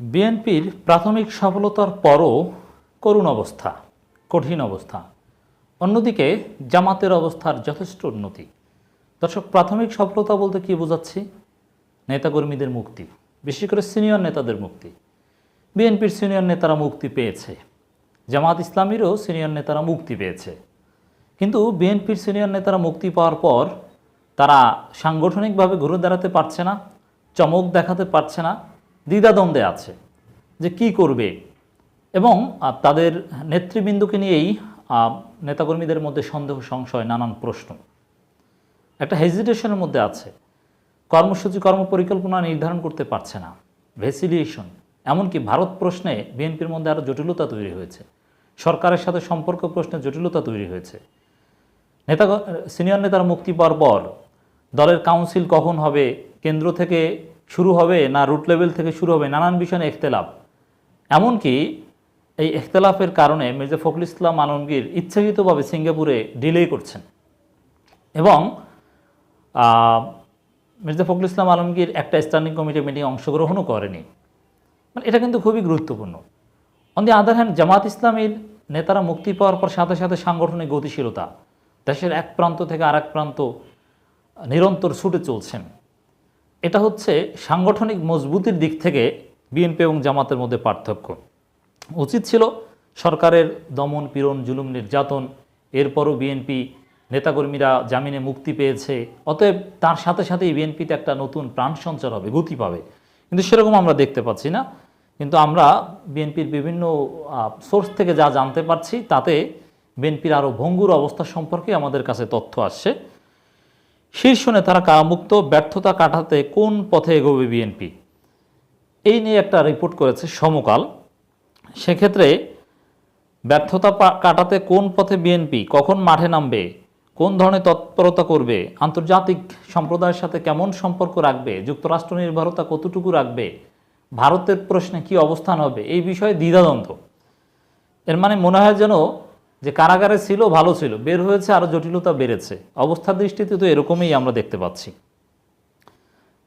বিএনপির প্রাথমিক সফলতার পরও করুণ অবস্থা, কঠিন অবস্থা। অন্যদিকে, জামাতের অবস্থার যথেষ্ট উন্নতি। দর্শক, প্রাথমিক সফলতা বলতে কি বোঝাচ্ছি? নেতাকর্মীদের মুক্তি, বিশেষ করে সিনিয়র নেতাদের মুক্তি। বিএনপির সিনিয়র নেতারা মুক্তি পেয়েছে। জামাত ইসলামীরও সিনিয়র নেতারা মুক্তি পেয়েছে। কিন্তু বিএনপির সিনিয়র নেতারা মুক্তি পাওয়ার পর তারা সাংগঠনিকভাবে ঘুরে দাঁড়াতে পারছে না, চমক দেখাতে পারছে না দ্বিধাদ্বন্দ্বে আছে যে কি করবে? এবং তাদের নেতৃবৃন্দকে নিয়েই নেতাকর্মীদের মধ্যে সন্দেহ, সংশয়, নানান প্রশ্ন। একটা হেজিটেশনের মধ্যে আছে। কর্মসূচি, কর্মপরিকল্পনা নির্ধারণ করতে পারছে না। ভেসিলিয়েশন এমনকি ভারত প্রশ্নে বিএনপির মধ্যে আরও জটিলতা তৈরি হয়েছে। সরকারের সাথে সম্পর্ক প্রশ্নে জটিলতা তৈরি হয়েছে। নেতা সিনিয়র নেতার মুক্তি পাওয়ার পর দলের কাউন্সিল কখন হবে? কেন্দ্র থেকে শুরু হবে না রুট লেভেল থেকে শুরু হবে নানান বিষয়ে এখতেলাফ এমনকি এই এখতেলাফের কারণে মির্জা ফখরুল ইসলাম আলমগীর ইচ্ছাকৃতভাবে সিঙ্গাপুরে ডিলে করছেন। এবং মির্জা ফখরুল ইসলাম আলমগীর একটা স্ট্যান্ডিং কমিটি মিটিং অংশগ্রহণও করেনি। মানে এটা কিন্তু খুবই গুরুত্বপূর্ণ। অন দি আদার হ্যান্ড জামাত ইসলামীর নেতারা মুক্তি পাওয়ার পর সাথে সাথে সাংগঠনিক গতিশীলতা, দেশের এক প্রান্ত থেকে আরেক প্রান্ত নিরন্তর ছুটে চলছেন। এটা হচ্ছে সাংগঠনিক মজবুতির দিক থেকে বিএনপি এবং জামাতের মধ্যে পার্থক্য। উচিত ছিল সরকারের দমন, পীড়ন, জুলুম, নির্যাতন, এরপরও বিএনপি নেতাকর্মীরা জামিনে মুক্তি পেয়েছে। অতএব তার সাথে সাথেই বিএনপিতে একটা নতুন প্রাণ সঞ্চার হবে, গতি পাবে। কিন্তু সেরকম আমরা দেখতে পাচ্ছি না। কিন্তু আমরা বিএনপির বিভিন্ন সোর্স থেকে যা জানতে পারছি, তাতে বিএনপির আরও ভঙ্গুর অবস্থা সম্পর্কে আমাদের কাছে তথ্য আসছে। শীর্ষ নেতারা কারামুক্ত, ব্যর্থতা কাটাতে কোন পথে এগোবে বিএনপি? এই নিয়ে একটা রিপোর্ট করেছে সমকাল। সেক্ষেত্রে ব্যর্থতা কাটাতে কোন পথে বিএনপি, কখন মাঠে নামবে, কোন ধরনের তৎপরতা করবে, আন্তর্জাতিক সম্প্রদায়ের সাথে কেমন সম্পর্ক রাখবে, যুক্তরাষ্ট্র নির্ভরতা কতটুকু রাখবে, ভারতের প্রশ্নে কি অবস্থান হবে, এই বিষয়ে দ্বিধাদ্বন্দ্ব। এর মানে মনে হয় যেন যে কারাগারে ছিল, ভালো ছিল, বের হয়েছে আরও জটিলতা বেড়েছে। অবস্থার দৃষ্টিতে তো এরকমই আমরা দেখতে পাচ্ছি।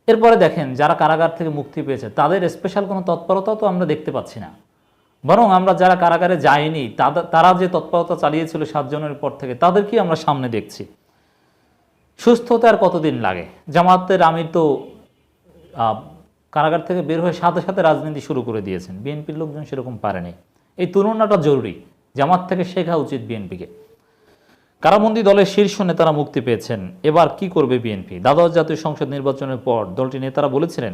এরপরে দেখেন, যারা কারাগার থেকে মুক্তি পেয়েছে, তাদের স্পেশাল কোনো তৎপরতাও তো আমরা দেখতে পাচ্ছি না। বরং আমরা যারা কারাগারে যাইনি তারা যে তৎপরতা চালিয়েছিল সাতজনের পর থেকে, তাদেরকেই আমরা সামনে দেখছি। সুস্থতা আর কতদিন লাগে? জামাতের আমির তো কারাগার থেকে বের হয়ে সাথে সাথে রাজনীতি শুরু করে দিয়েছেন। বিএনপির লোকজন সেরকম পারেনি। এই তুলনাটা জরুরি। জামাত থেকে শেখা উচিত বিএনপিকে। কারাবন্দী দলের শীর্ষ নেতারা মুক্তি পেয়েছেন। এবার কি করবে বিএনপি? দ্বাদশ জাতীয় সংসদ নির্বাচনের পর দলটি নেতারা বলেছিলেন,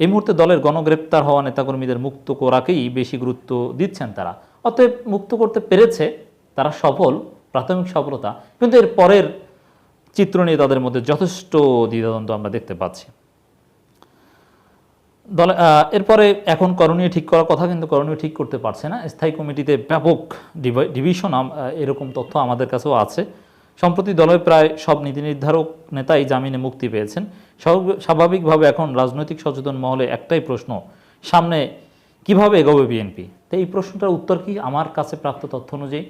এই মুহূর্তে দলের গণগ্রেপ্তার হওয়া নেতাকর্মীদের মুক্ত করাকেই বেশি গুরুত্ব দিচ্ছেন তারা। অতএব মুক্ত করতে পেরেছে তারা সফল, প্রাথমিক সফলতা। কিন্তু এর পরের চিত্র নিয়ে তাদের মধ্যে যথেষ্ট দ্বিধাদ্বন্দ্ব আমরা দেখতে পাচ্ছি। দলে এরপরে এখন করণীয় ঠিক করার কথা কিন্তু করণীয় ঠিক করতে পারছে না। স্থায়ী কমিটিতে ব্যাপক ডিভিশন এরকম তথ্য আমাদের কাছেও আছে। সম্প্রতি দলের প্রায় সব নীতি নির্ধারক নেতাই জামিনে মুক্তি পেয়েছেন। স্বাভাবিকভাবে এখন রাজনৈতিক সচেতন মহলে একটাই প্রশ্ন, সামনে কীভাবে এগোবে বিএনপি? তো এই প্রশ্নটার উত্তর কি আমার কাছে প্রাপ্ত তথ্য অনুযায়ী?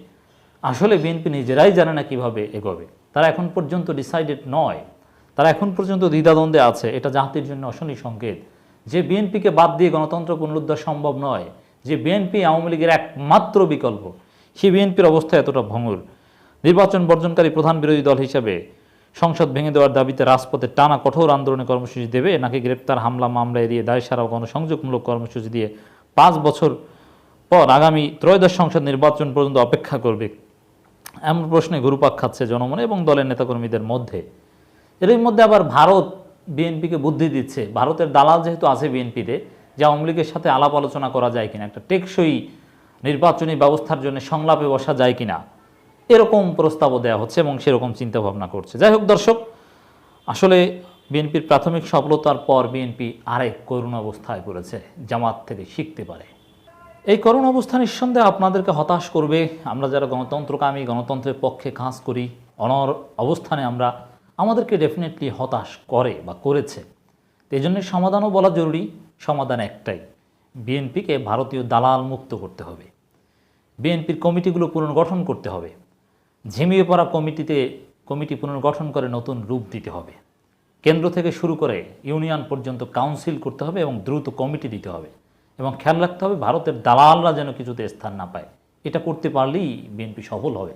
আসলে বিএনপি নিজেরাই জানে না কীভাবে এগোবে। তারা এখন পর্যন্ত ডিসাইডেড নয়। তারা এখন পর্যন্ত দ্বিধাদ্বন্দ্বে আছে। এটা জাতির জন্য অশনি সংকেত। যে বিএনপিকে বাদ দিয়ে গণতন্ত্র পুনরুদ্ধার সম্ভব নয়, যে বিএনপি আওয়ামী লীগের একমাত্র বিকল্প, সেই বিএনপির অবস্থা এতটা ভঙ্গুর। নির্বাচন বর্জনকারী প্রধান বিরোধী দল হিসেবে সংসদ ভেঙে দেওয়ার দাবিতে রাজপথে টানা কঠোর আন্দোলনে কর্মসূচি দেবে, নাকি গ্রেপ্তার, হামলা, মামলা এড়িয়ে দায় সারা গণসংযোগমূলক কর্মসূচি দিয়ে পাঁচ বছর পর আগামী ত্রয়োদশ সংসদ নির্বাচন পর্যন্ত অপেক্ষা করবে? এমন প্রশ্নে ঘুরপাক খাচ্ছে জনমনে এবং দলের নেতাকর্মীদের মধ্যে। এর মধ্যে আবার ভারত বিএনপিকে বুদ্ধি দিচ্ছে, ভারতের দালাল যেহেতু আছে বিএনপিতে, যে আওয়ামী লীগের সাথে আলাপ আলোচনা করা যায় কিনা, একটা টেকসই নির্বাচনী ব্যবস্থার জন্য সংলাপে বসা যায় কিনা, এরকম প্রস্তাবও দেওয়া হচ্ছে এবং সেরকম চিন্তাভাবনা করছে। যাই হোক দর্শক, আসলে বিএনপির প্রাথমিক সফলতার পর বিএনপি আরেক করুণ অবস্থায় পড়েছে, জামাত থেকে শিখতে পারে। এই করুণ অবস্থা নিঃসন্দেহে আপনাদেরকে হতাশ করবে। আমরা যারা গণতন্ত্রকামী, গণতন্ত্রের পক্ষে কাজ করি, অনর অবস্থানে আমরা আমাদেরকে ডেফিনেটলি হতাশ করে বা করেছে। তো এই জন্য সমাধানও বলা জরুরি, সমাধান একটাই, বিএনপিকে ভারতীয় দালাল মুক্ত করতে হবে। বিএনপির কমিটিগুলো পুনর্গঠন করতে হবে। ঝিমিয়ে পড়া কমিটিতে কমিটি পুনর্গঠন করে নতুন রূপ দিতে হবে। কেন্দ্র থেকে শুরু করে ইউনিয়ন পর্যন্ত কাউন্সিল করতে হবে এবং দ্রুত কমিটি দিতে হবে এবং খেয়াল রাখতে হবে ভারতের দালালরা যেন কিছুতে স্থান না পায়। এটা করতে পারলেই বিএনপি সফল হবে।